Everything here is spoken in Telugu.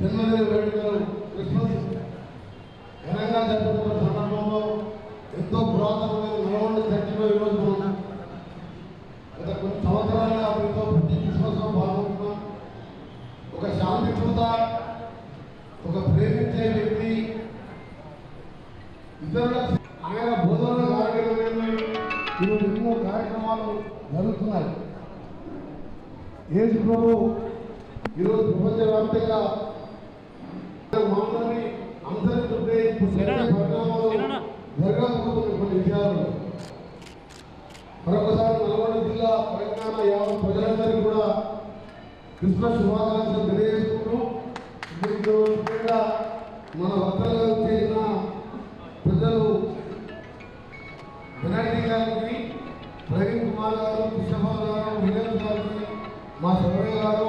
జన్మదిన వేడుకలు క్రిస్మస్ ఘనంగా జరుపుకున్న సందర్భంలో ఎంతో పురాతనమైన నల్గొండ చర్చిలో ఈరోజు మనం గత కొన్ని సంవత్సరాలుగా మీతో ప్రతి క్రిస్మస్లో పాల్గొంటున్నాం. ఒక శాంతిపూత ఒక ప్రేమించే వ్యక్తి ఇతరుల ఆయన బోధనలు కార్యక్రమంలో ఈరోజు ఎన్నో కార్యక్రమాలు జరుగుతున్నాయి. ఏజ్ ప్రభు ఈరోజు ప్రపంచవ్యాప్తంగా అంతరించుకుంటే ఇప్పుడు జరిగే పరిణామాలు జరగకపోతున్న కొన్ని విషయాలు మరొకసారి నల్గొండ జిల్లా తెలంగాణ యావత్ ప్రజలందరికీ కూడా క్రిస్మస్ శుభాకాంక్షలు తెలియజేసుకుంటూ మన వద్దలో చేసిన ప్రజలు వినాయక గారికి ప్రవీణ్ కుమార్ గారు కృష్ణపాల్ గారు వినోద్ గారికి మా సౌరయ్య గారు